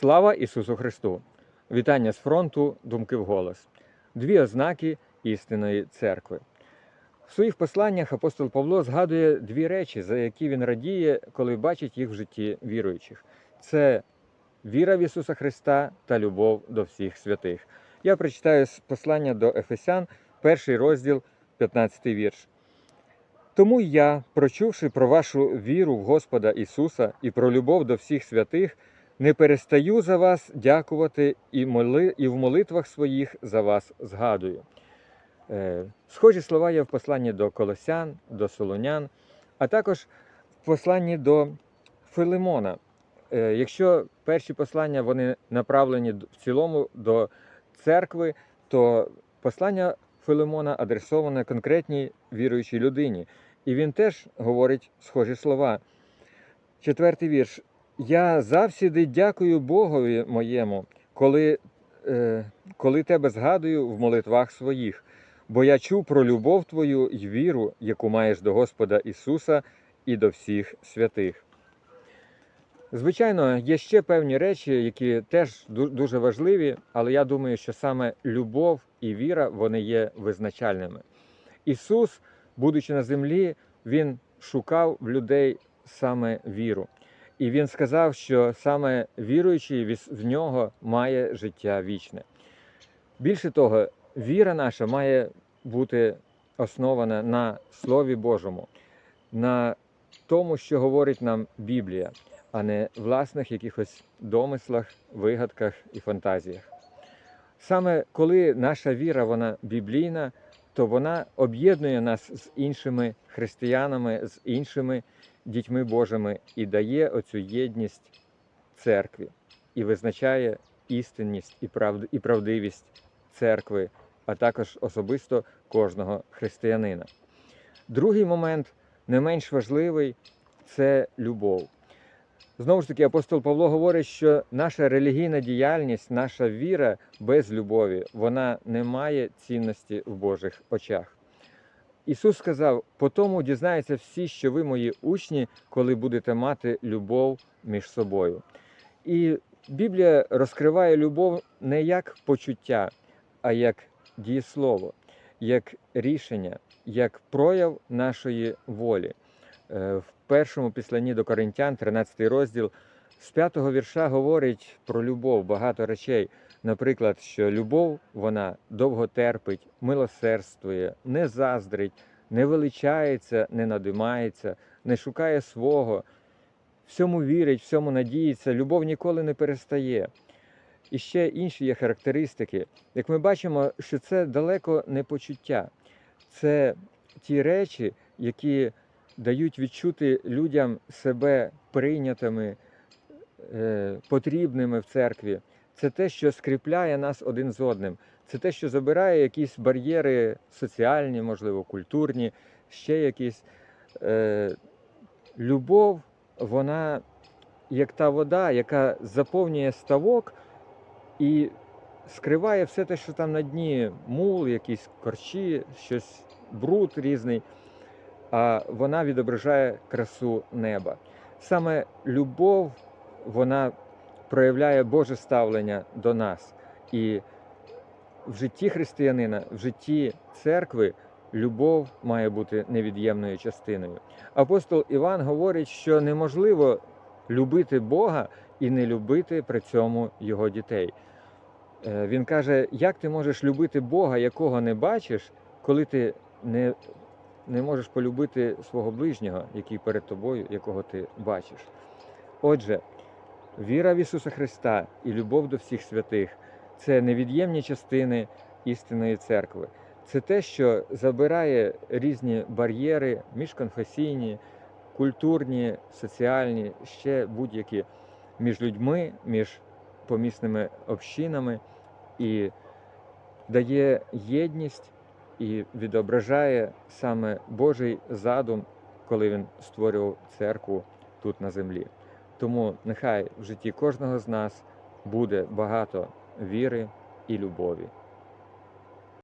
Слава Ісусу Христу! Вітання з фронту, думки вголос. Дві ознаки істинної церкви. В своїх посланнях апостол Павло згадує дві речі, за які він радіє, коли бачить їх в житті віруючих: це віра в Ісуса Христа та любов до всіх святих. Я прочитаю з послання до Ефесян, перший розділ, 15 вірш. Тому я, прочувши про вашу віру в Господа Ісуса і про любов до всіх святих, не перестаю за вас дякувати і, моли, і в молитвах своїх за вас згадую. Е, схожі слова є в посланні до Колосян, до Солонян, а також в посланні до Филимона. Е, якщо перші послання вони направлені в цілому до церкви, то послання Филимона адресоване конкретній віруючій людині. І він теж говорить схожі слова. Четвертий вірш. Я завсіди дякую Богові моєму, коли, е, коли тебе згадую в молитвах своїх, бо я чув про любов твою й віру, яку маєш до Господа Ісуса і до всіх святих. Звичайно, є ще певні речі, які теж дуже важливі, але я думаю, що саме любов і віра вони є визначальними. Ісус, будучи на землі, Він шукав в людей саме віру. І Він сказав, що саме віруючий в нього має життя вічне. Більше того, віра наша має бути основана на Слові Божому, на тому, що говорить нам Біблія, а не власних якихось домислах, вигадках і фантазіях. Саме коли наша віра вона біблійна, то вона об'єднує нас з іншими християнами, з іншими дітьми Божими і дає оцю єдність церкві і визначає істинність і, правд... і правдивість церкви, а також особисто кожного християнина. Другий момент, не менш важливий, це любов. Знову ж таки, апостол Павло говорить, що наша релігійна діяльність, наша віра без любові, вона не має цінності в Божих очах. Ісус сказав: по тому дізнаються всі, що ви мої учні, коли будете мати любов між собою. І Біблія розкриває любов не як почуття, а як дієслово, як рішення, як прояв нашої волі. Е, В першому післанні до Коринтян, 13 розділ, з п'ятого вірша говорить про любов багато речей. Наприклад, що любов вона довго терпить, милосердствує, не заздрить, не величається, не надимається, не шукає свого, всьому вірить, всьому надіється, любов ніколи не перестає. І ще інші є характеристики. Як ми бачимо, що це далеко не почуття, це ті речі, які дають відчути людям себе прийнятими, е, потрібними в церкві. Це те, що скріпляє нас один з одним. Це те, що забирає якісь бар'єри соціальні, можливо, культурні, ще якісь. Е, любов, вона як та вода, яка заповнює ставок і скриває все те, що там на дні мул, якісь корчі, щось бруд різний, а вона відображає красу неба. Саме любов, вона проявляє Боже ставлення до нас. І в житті християнина, в житті церкви любов має бути невід'ємною частиною. Апостол Іван говорить, що неможливо любити Бога і не любити при цьому його дітей. Е, Він каже, як ти можеш любити Бога, якого не бачиш, коли ти не, не можеш полюбити свого ближнього, який перед тобою, якого ти бачиш. Отже, віра в Ісуса Христа і любов до всіх святих це невід'ємні частини істинної церкви. Це те, що забирає різні бар'єри міжконфесійні, культурні, соціальні, ще будь-які між людьми, між помісними общинами і дає єдність і відображає саме Божий задум, коли він створював церкву тут на землі. Тому нехай в житті кожного з нас буде багато віри і любові.